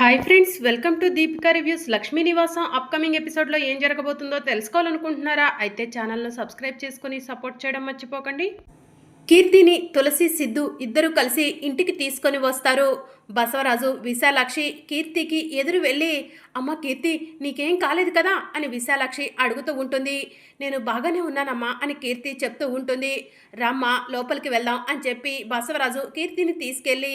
Hi friends welcome to Deepika reviews Lakshmi Nivasam upcoming ఎపిసోడ్లో ఏం జరగబోతుందో తెలుసుకోవాలనుకుంటున్నారా? అయితే ఛానల్ను సబ్స్క్రైబ్ చేసుకుని సపోర్ట్ చేయడం మర్చిపోకండి. కీర్తిని తులసి సిద్ధు ఇద్దరు కలిసి ఇంటికి తీసుకొని వస్తారు. బసవరాజు విశాలాక్షి కీర్తికి ఎదురు వెళ్ళి అమ్మ కీర్తి నీకేం కాలేదు కదా? అని విశాలాక్షి అడుగుతూ ఉంటుంది. నేను బాగానే ఉన్నానమ్మా అని కీర్తి చెప్తూ ఉంటుంది. రమ్మ లోపలికి వెళ్దాం అని చెప్పి బసవరాజు కీర్తిని తీసుకెళ్ళి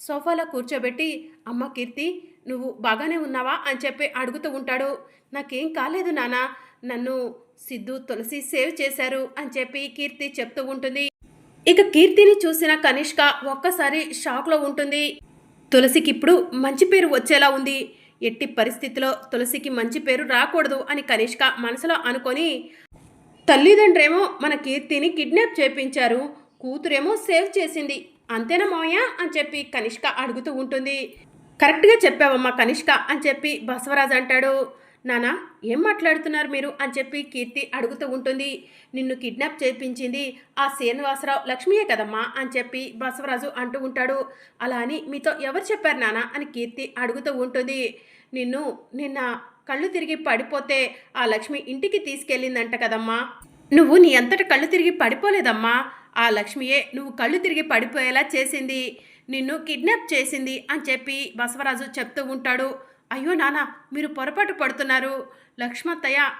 సోఫాలో కూర్చోబెట్టి అమ్మ కీర్తి నువ్వు బాగానే ఉన్నావా? అని చెప్పి అడుగుతూ ఉంటాడు. నాకేం కాలేదు నాన్న నన్ను సిద్ధు తులసి సేవ్ చేశారు అని చెప్పి కీర్తి చెప్తూ ఉంటుంది. ఇక కీర్తిని చూసిన కనిష్క ఒక్కసారి షాక్లో ఉంటుంది. తులసికి ఇప్పుడు మంచి పేరు వచ్చేలా ఉంది. ఎట్టి పరిస్థితిలో తులసికి మంచి పేరు రాకూడదు అని కనిష్క మనసులో అనుకొని తల్లిదండ్రేమో మన కీర్తిని కిడ్నాప్ చేపించారు. కూతురేమో సేవ్ చేసింది. అంతేనా మావయ్య? అని చెప్పి కనిష్క అడుగుతూ ఉంటుంది. కరెక్ట్గా చెప్పావమ్మా కనిష్క అని చెప్పి బసవరాజ్ అంటాడు. నానా ఏం మాట్లాడుతున్నారు మీరు? అని చెప్పి కీర్తి అడుగుతూ ఉంటుంది. నిన్ను కిడ్నాప్ చేయించింది ఆ శ్రీనివాసరావు లక్ష్మియే కదమ్మా? అని చెప్పి బసవరాజు అంటూ ఉంటాడు. అలా అని మీతో ఎవరు చెప్పారు నానా? అని కీర్తి అడుగుతూ ఉంటుంది. నిన్ను నిన్న కళ్ళు తిరిగి పడిపోతే ఆ లక్ష్మి ఇంటికి తీసుకెళ్ళిందంట కదమ్మా. నువ్వు నీ అంతట కళ్ళు తిరిగి పడిపోలేదమ్మా. ఆ లక్ష్మియే నువ్వు కళ్ళు తిరిగి పడిపోయేలా చేసింది. నిన్ను కిడ్నాప్ చేసింది అని చెప్పి బసవరాజు చెప్తూ ఉంటాడు. అయ్యో నాన్న మీరు పొరపాటు పడుతున్నారు. లక్ష్మత్తయ్య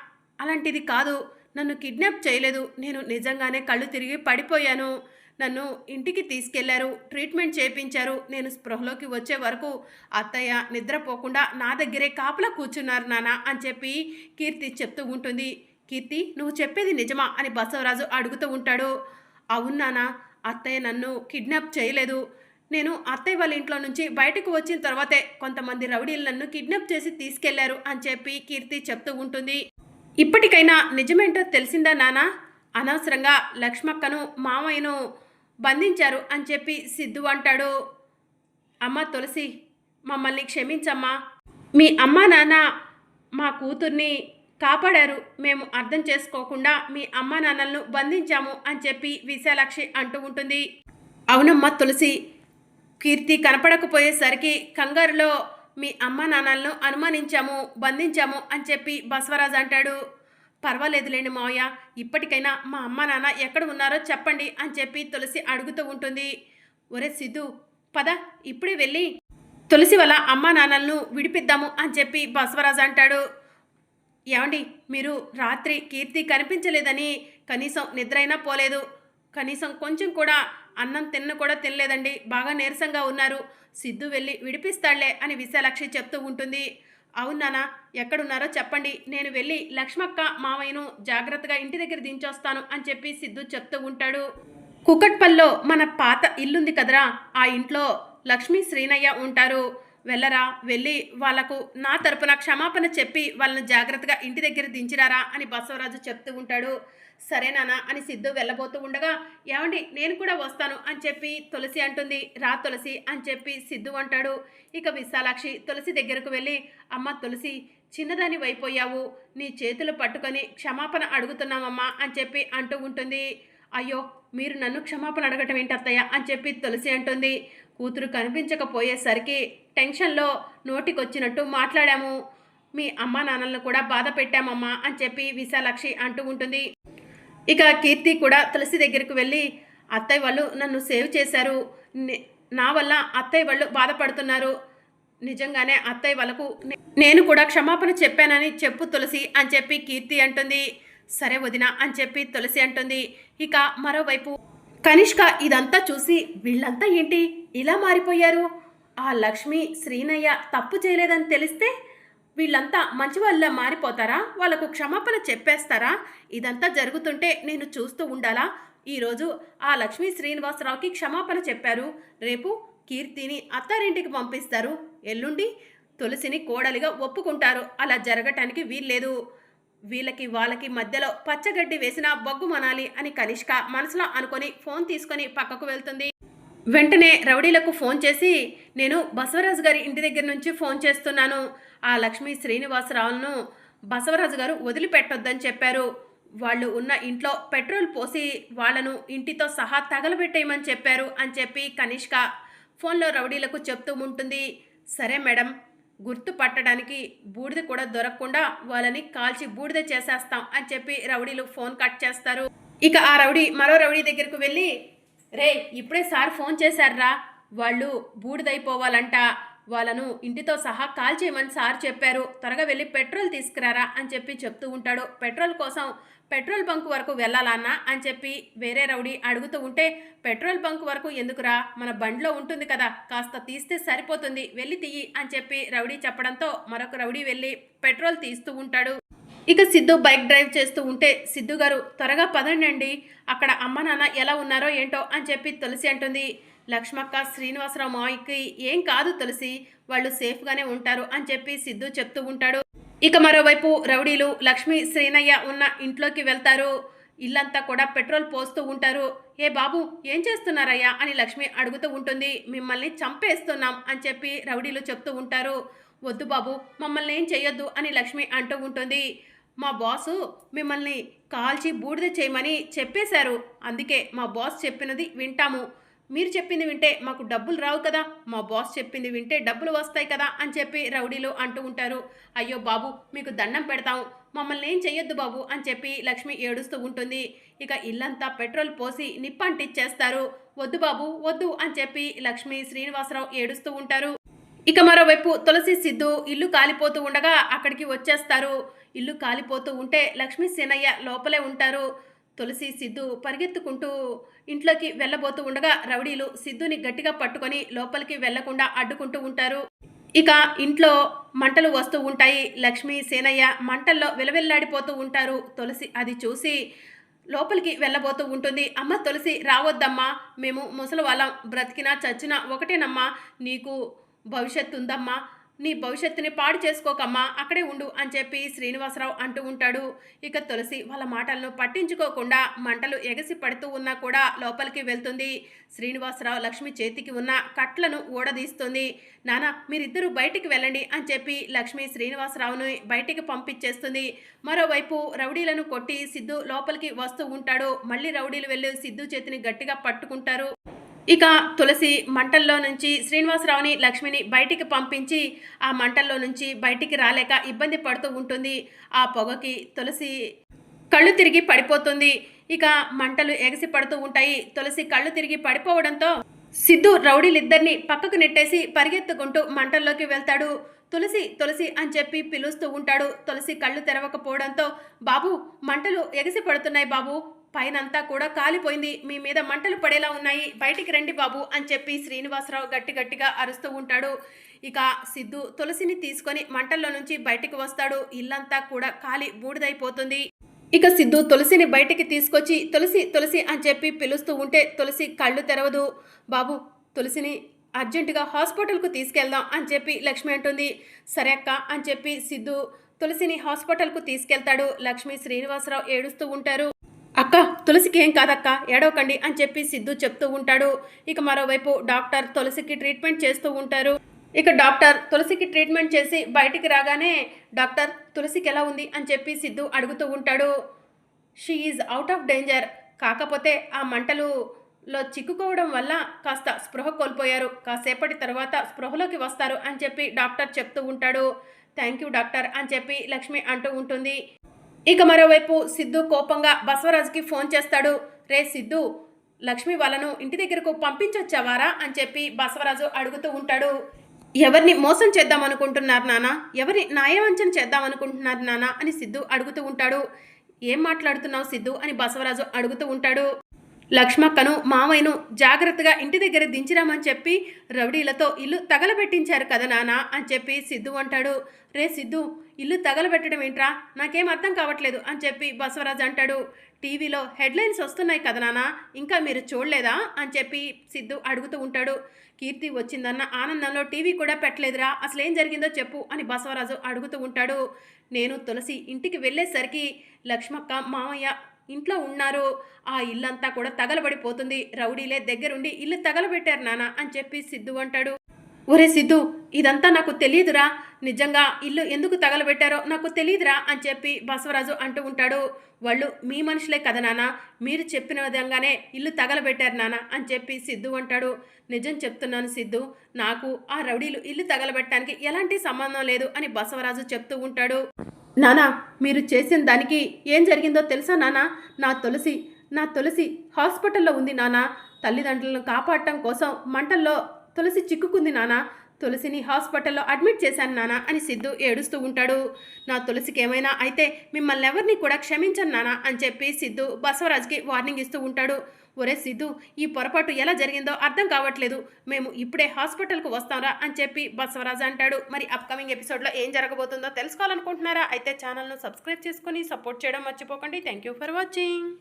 అలాంటిది కాదు. నన్ను కిడ్నాప్ చేయలేదు. నేను నిజంగానే కళ్ళు తిరిగి పడిపోయాను. నన్ను ఇంటికి తీసుకెళ్ళారు. ట్రీట్మెంట్ చేయించారు నేను స్పృహలోకి వచ్చే వరకు అత్తయ్య నిద్రపోకుండా నా దగ్గరే కాపలా కూర్చున్నారు నాన్న అని చెప్పి కీర్తి చెప్తూ ఉంటుంది. కీర్తి నువ్వు చెప్పేది నిజమా అని బసవరాజు అడుగుతూ ఉంటాడు. అవును నాన్న అత్తయ్య నన్ను కిడ్నాప్ చేయలేదు. నేను అత్తయ్య వాళ్ళ ఇంట్లో నుంచి బయటకు వచ్చిన తర్వాతే కొంతమంది రౌడీలు నన్ను కిడ్నాప్ చేసి తీసుకెళ్ళారు అని చెప్పి కీర్తి చెప్తూ ఉంటుంది. ఇప్పటికైనా నిజమేంటో తెలిసిందా నాన్న అనవసరంగా లక్ష్మక్కను మామయ్యను బంధించారు అని చెప్పి సిద్ధు అంటాడు. అమ్మ తులసి మమ్మల్ని క్షమించమ్మా. మీ అమ్మ నాన్న మా కూతుర్ని కాపాడారు. మేము అర్థం చేసుకోకుండా మీ అమ్మ నాన్నలను బంధించాము అని చెప్పి విశాలాక్షి అంటూ ఉంటుంది. అవునమ్మా తులసి కీర్తి కనపడకపోయేసరికి కంగారులో మీ అమ్మ నాన్నలను అనుమానించాము బంధించాము అని చెప్పి బసవరాజ్ అంటాడు. పర్వాలేదులేండి మావయ్య ఇప్పటికైనా మా అమ్మ నాన్న ఎక్కడ ఉన్నారో చెప్పండి అని చెప్పి తులసి అడుగుతూ ఉంటుంది. ఒరే సిద్ధు పద ఇప్పుడే వెళ్ళి తులసి వల్ల అమ్మ నాన్నలను విడిపిద్దాము అని చెప్పి బసవరాజు అంటాడు. ఏమండి మీరు రాత్రి కీర్తి కనిపించలేదని కనీసం నిద్రైనా పోలేదు. కనీసం కొంచెం కూడా అన్నం తిన్న కూడా తినలేదండి. బాగా నీరసంగా ఉన్నారు. సిద్ధు వెళ్ళి విడిపిస్తాడులే అని విశాలాక్షి చెప్తూ ఉంటుంది. అవునానా ఎక్కడున్నారో చెప్పండి. నేను వెళ్ళి లక్ష్మక్క మావయ్యను జాగ్రత్తగా ఇంటి దగ్గర దించొస్తాను అని చెప్పి సిద్ధు చెప్తూ ఉంటాడు. కుకట్పల్లో మన పాత ఇల్లుంది కదరా? ఆ ఇంట్లో లక్ష్మీ శ్రీనయ్య ఉంటారు. వెళ్ళరా వెళ్ళి వాళ్ళకు నా తరపున క్షమాపణ చెప్పి వాళ్ళని జాగ్రత్తగా ఇంటి దగ్గర దించిరారా అని బసవరాజు చెప్తూ ఉంటాడు. సరేనానా అని సిద్ధు వెళ్ళబోతూ ఉండగా ఏమండి నేను కూడా వస్తాను అని చెప్పి తులసి అంటుంది. రా తులసి అని చెప్పి సిద్ధు అంటాడు. ఇక విశాలాక్షి తులసి దగ్గరకు వెళ్ళి అమ్మ తులసి చిన్నదాని వైపోయావు. నీ చేతులు పట్టుకొని క్షమాపణ అడుగుతున్నామమ్మా అని చెప్పి అంటూ ఉంటుంది. అయ్యో మీరు నన్ను క్షమాపణ అడగటం ఏంటి అత్తయ్య అని చెప్పి తులసి అంటుంది. కూతురు కనిపించకపోయేసరికి టెన్షన్లో నోటికొచ్చినట్టు మాట్లాడాము. మీ అమ్మా నాన్నలను కూడా బాధ పెట్టామమ్మా అని చెప్పి విశాలక్షి అంటూ ఉంటుంది. ఇక కీర్తి కూడా తులసి దగ్గరికి వెళ్ళి అత్తయ్య వాళ్ళు నన్ను సేవ్ చేశారు. నే- నా వల్ల అత్తయ్య వాళ్ళు బాధపడుతున్నారు. నిజంగానే అత్తయ్య వాళ్ళకు నే- నేను కూడా క్షమాపణ చెప్పానని చెప్పు తులసి అని చెప్పి కీర్తి అంటుంది. సరే వదిన అని చెప్పి తులసి అంటుంది. ఇక మరోవైపు కనిష్క ఇదంతా చూసి వీళ్ళంతా ఏంటి? ఇలా మారిపోయారు? ఆ లక్ష్మి శ్రీనయ్య తప్పు చేయలేదని తెలిస్తే వీళ్ళంతా మంచి వాళ్ళ మారిపోతారా? వాళ్ళకు క్షమాపణ చెప్పేస్తారా? ఇదంతా జరుగుతుంటే నేను చూస్తూ ఉండాలా? ఈరోజు ఆ లక్ష్మీ శ్రీనివాసరావుకి క్షమాపణ చెప్పారు. రేపు కీర్తిని అత్తారింటికి పంపిస్తారు. ఎల్లుండి తులసిని కోడలిగా ఒప్పుకుంటారు. అలా జరగటానికి వీల్లేదు. వీళ్ళకి వాళ్ళకి మధ్యలో పచ్చగడ్డి వేసిన బొగ్గు మనాలి అని కనిష్క మనసులో అనుకొని ఫోన్ తీసుకొని పక్కకు వెళ్తుంది. వెంటనే రౌడీలకు ఫోన్ చేసి నేను బసవరాజు గారి ఇంటి దగ్గర నుంచి ఫోన్ చేస్తున్నాను. ఆ లక్ష్మీ శ్రీనివాసరావును బసవరాజు గారు వదిలిపెట్టొద్దని చెప్పారు. వాళ్ళు ఉన్న ఇంట్లో పెట్రోల్ పోసి వాళ్ళను ఇంటితో సహా తగలబెట్టేయమని చెప్పారు అని చెప్పి కనిష్క ఫోన్లో రౌడీలకు చెప్తూ ఉంటుంది. సరే మేడం గుర్తు పట్టడానికి బూడిద కూడా దొరకకుండా వాళ్ళని కాల్చి బూడిద చేసేస్తాం అని చెప్పి రౌడీలు ఫోన్ కట్ చేస్తారు. ఇక ఆ రౌడీ మరో రౌడీ దగ్గరకు వెళ్ళి రే ఇప్పుడే సార్ ఫోన్ చేశారా వాళ్ళు బూడిదైపోవాలంట వాళ్ళను ఇంటితో సహా కాల్ చేయమని సార్ చెప్పారు. త్వరగా వెళ్ళి పెట్రోల్ తీసుకురారా అని చెప్పి చెప్తూ ఉంటాడు. పెట్రోల్ కోసం పెట్రోల్ బంక్ వరకు వెళ్ళాలన్నా అని చెప్పి వేరే రౌడీ అడుగుతూ ఉంటే పెట్రోల్ బంక్ వరకు ఎందుకురా? మన బండిలో ఉంటుంది కదా కాస్త తీస్తే సరిపోతుంది వెళ్ళి తీయి అని చెప్పి రౌడీ చెప్పడంతో మరొక రౌడీ వెళ్ళి పెట్రోల్ తీస్తూ ఉంటాడు. ఇక సిద్ధు బైక్ డ్రైవ్ చేస్తూ ఉంటే సిద్ధు గారు త్వరగా పదండి అక్కడ అమ్మ నాన్న ఎలా ఉన్నారో ఏంటో అని చెప్పి తులసి అంటుంది. లక్ష్మక్క శ్రీనివాసరావు మాయకి ఏం కాదు తులసి వాళ్ళు సేఫ్గానే ఉంటారు అని చెప్పి సిద్ధు చెప్తూ ఉంటాడు. ఇక మరోవైపు రౌడీలు లక్ష్మి శ్రీనయ్య ఉన్న ఇంట్లోకి వెళ్తారు. ఇల్లంతా కూడా పెట్రోల్ పోస్తూ ఉంటారు. ఏ బాబు ఏం చేస్తున్నారయ్యా? అని లక్ష్మి అడుగుతూ ఉంటుంది. మిమ్మల్ని చంపేస్తున్నాం అని చెప్పి రౌడీలు చెప్తూ ఉంటారు. వద్దు బాబు మమ్మల్ని ఏం చేయొద్దు అని లక్ష్మి అంటూ ఉంటుంది. మా బాసు మిమ్మల్ని కాల్చి బూడిద చేయమని చెప్పేశారు. అందుకే మా బాస్ చెప్పినది వింటాము. మీరు చెప్పింది వింటే మాకు డబ్బులు రావు కదా మా బాస్ చెప్పింది వింటే డబ్బులు వస్తాయి కదా అని చెప్పి రౌడీలు అంటూ ఉంటారు. అయ్యో బాబు మీకు దండం పెడతాం మమ్మల్ని ఏం చెయ్యొద్దు బాబు అని చెప్పి లక్ష్మి ఏడుస్తూ ఉంటుంది. ఇక ఇల్లంతా పెట్రోల్ పోసి నిప్పంటిచ్చేస్తారు. వద్దు బాబు వద్దు అని చెప్పి లక్ష్మి శ్రీనివాసరావు ఏడుస్తూ ఉంటారు. ఇక మరోవైపు తులసి సిద్ధు ఇల్లు కాలిపోతూ ఉండగా అక్కడికి వచ్చేస్తారు. ఇల్లు కాలిపోతూ ఉంటే లక్ష్మీ సీనయ్య లోపలే ఉంటారు. తులసి సిద్ధు పరిగెత్తుకుంటూ ఇంట్లోకి వెళ్ళబోతూ ఉండగా రౌడీలు సిద్ధుని గట్టిగా పట్టుకొని లోపలికి వెళ్ళకుండా అడ్డుకుంటూ ఉంటారు. ఇక ఇంట్లో మంటలు వస్తూ ఉంటాయి. లక్ష్మి సేనయ్య మంటల్లో విలవిల్లాడిపోతూ ఉంటారు. తులసి అది చూసి లోపలికి వెళ్ళబోతూ ఉంటుంది. అమ్మ తులసి రావద్దమ్మా మేము ముసలి వాళ్ళం బ్రతికినా చచ్చినా ఒకటేనమ్మా నీకు భవిష్యత్తు ఉందమ్మా నీ భవిష్యత్తుని పాడు చేసుకోకమ్మా అక్కడే ఉండు అని చెప్పి శ్రీనివాసరావు అంటూ ఉంటాడు. ఇక తులసి వాళ్ళ మాటలను పట్టించుకోకుండా మంటలు ఎగసి పడుతూ ఉన్నా కూడా లోపలికి వెళ్తుంది. శ్రీనివాసరావు లక్ష్మి చేతికి ఉన్న కట్లను ఊడదీస్తుంది. నానా మీరిద్దరూ బయటికి వెళ్ళండి అని చెప్పి లక్ష్మి శ్రీనివాసరావును బయటికి పంపించేస్తుంది. మరోవైపు రౌడీలను కొట్టి సిద్ధు లోపలికి వస్తూ ఉంటాడు. మళ్ళీ రౌడీలు వెళ్ళి సిద్ధు చేతిని గట్టిగా పట్టుకుంటారు. ఇక తులసి మంటల్లో నుంచి శ్రీనివాసరావుని లక్ష్మిని బయటికి పంపించి ఆ మంటల్లో నుంచి బయటికి రాలేక ఇబ్బంది పడుతూ ఉంటుంది. ఆ పొగకి తులసి కళ్ళు తిరిగి పడిపోతుంది. ఇక మంటలు ఎగసి పడుతూ ఉంటాయి. తులసి కళ్ళు తిరిగి పడిపోవడంతో సిద్ధు రౌడీలిద్దరిని పక్కకు నెట్టేసి పరిగెత్తుకుంటూ మంటల్లోకి వెళ్తాడు. తులసి తులసి అని చెప్పి పిలుస్తూ ఉంటాడు. తులసి కళ్ళు తెరవకపోవడంతో బాబు మంటలు ఎగసి పడుతున్నాయి బాబు. పైనంతా కూడా కాలిపోయింది. మీ మీద మంటలు పడేలా ఉన్నాయి. బయటికి రండి బాబు అని చెప్పి శ్రీనివాసరావు గట్టి గట్టిగా అరుస్తూ ఉంటాడు. ఇక సిద్ధు తులసిని తీసుకొని మంటల్లో నుంచి బయటికి వస్తాడు. ఇల్లంతా కూడా కాలి బూడిదైపోతుంది. ఇక సిద్ధు తులసిని బయటికి తీసుకొచ్చి తులసి తులసి అని చెప్పి పిలుస్తూ ఉంటే తులసి కళ్ళు తెరవదు. బాబు తులసిని అర్జెంటుగా హాస్పిటల్కు తీసుకెళ్దాం అని చెప్పి లక్ష్మి అంటుంది. సరే అక్క అని చెప్పి సిద్ధు తులసిని హాస్పిటల్కు తీసుకెళ్తాడు. లక్ష్మి శ్రీనివాసరావు ఏడుస్తూ ఉంటారు. అక్క తులసికి ఏం కాదక్క ఏడవకండి అని చెప్పి సిద్ధు చెప్తూ ఉంటాడు. ఇక మరోవైపు డాక్టర్ తులసికి ట్రీట్మెంట్ చేస్తూ ఉంటారు. ఇక డాక్టర్ తులసికి ట్రీట్మెంట్ చేసి బయటికి రాగానే డాక్టర్ తులసికి ఎలా ఉంది అని చెప్పి సిద్ధు అడుగుతూ ఉంటాడు. She is out of danger. కాకపోతే ఆ మంటలు లో చిక్కుకోవడం వల్ల కాస్త స్పృహ కోల్పోయారు. కాసేపటి తర్వాత స్పృహలోకి వస్తారు అని చెప్పి డాక్టర్ చెప్తూ ఉంటాడు. థ్యాంక్ యూ డాక్టర్ అని చెప్పి లక్ష్మి అంటూ ఉంటుంది. ఇక మరోవైపు సిద్ధు కోపంగా బసవరాజుకి ఫోన్ చేస్తాడు. రే సిద్ధు లక్ష్మి వాళ్ళను ఇంటి దగ్గరకు పంపించొచ్చావారా? అని చెప్పి బసవరాజు అడుగుతూ ఉంటాడు. ఎవరిని మోసం చేద్దాం అనుకుంటున్నారు నాన్న ఎవరిని న్యాయవంచన చేద్దాం అనుకుంటున్నారు నాన్న అని సిద్ధు అడుగుతూ ఉంటాడు. ఏం మాట్లాడుతున్నావు సిద్ధు? అని బసవరాజు అడుగుతూ ఉంటాడు. లక్ష్మక్కను మావయ్యను జాగ్రత్తగా ఇంటి దగ్గర దించిరామని చెప్పి రౌడీలతో ఇల్లు తగలబెట్టించారు కదా నాన్న అని చెప్పి సిద్ధు అంటాడు. రే సిద్ధు ఇల్లు తగలబెట్టడం ఏంట్రా? నాకేం అర్థం కావట్లేదు అని చెప్పి బసవరాజు అంటాడు. టీవీలో హెడ్లైన్స్ వస్తున్నాయి కదా నాన్న ఇంకా మీరు చూడలేదా అని చెప్పి సిద్ధు అడుగుతూ ఉంటాడు. కీర్తి వచ్చిందన్న ఆనందంలో టీవీ కూడా పెట్టలేదురా అసలు ఏం జరిగిందో చెప్పు అని బసవరాజు అడుగుతూ ఉంటాడు. నేను తులసి ఇంటికి వెళ్ళేసరికి లక్ష్మక్క మామయ్య ఇంట్లో ఉన్నారు. ఆ ఇల్లంతా కూడా తగలబడిపోతుంది. రౌడీలే దగ్గరుండి ఇల్లు తగలబెట్టారు నానా అని చెప్పి సిద్ధు అంటాడు. ఒరే సిద్ధు ఇదంతా నాకు తెలియదురా. నిజంగా ఇల్లు ఎందుకు తగలబెట్టారో నాకు తెలియదురా అని చెప్పి బసవరాజు అంటూ ఉంటాడు. వాళ్ళు మీ మనుషులే కదా నాన్న. మీరు చెప్పిన విధంగానే ఇల్లు తగలబెట్టారు నాన్న అని చెప్పి సిద్ధు అంటాడు. నిజం చెప్తున్నాను సిద్ధు నాకు ఆ రౌడీలు ఇల్లు తగలబెట్టడానికి ఎలాంటి సంబంధం లేదు అని బసవరాజు చెప్తూ ఉంటాడు. నానా మీరు చేసిన దానికి ఏం జరిగిందో తెలుసా నానా? నా తులసి నా తులసి హాస్పిటల్లో ఉంది నానా. తల్లిదండ్రులను కాపాడటం కోసం మంటల్లో తులసి చిక్కుకుంది నానా. తులసిని హాస్పిటల్లో అడ్మిట్ చేశాను నానా అని సిద్ధు ఏడుస్తూ ఉంటాడు. నా తులసికి ఏమైనా అయితే మిమ్మల్ని ఎవరిని కూడా క్షమించను నానా అని చెప్పి సిద్ధు బసవరాజ్కి వార్నింగ్ ఇస్తూ ఉంటాడు. ఒరే సిద్ధు ఈ పొరపాటు ఎలా జరిగిందో అర్థం కావట్లేదు. మేము ఇప్పుడే హాస్పిటల్కు వస్తాంరా అని చెప్పి బసవరాజు అంటాడు. మరి అప్కమింగ్ ఎపిసోడ్లో ఏం జరగబోతుందో తెలుసుకోవాలనుకుంటున్నారా? అయితే ఛానల్ను సబ్స్క్రైబ్ చేసుకొని సపోర్ట్ చేయడం మర్చిపోకండి. Thank you for watching.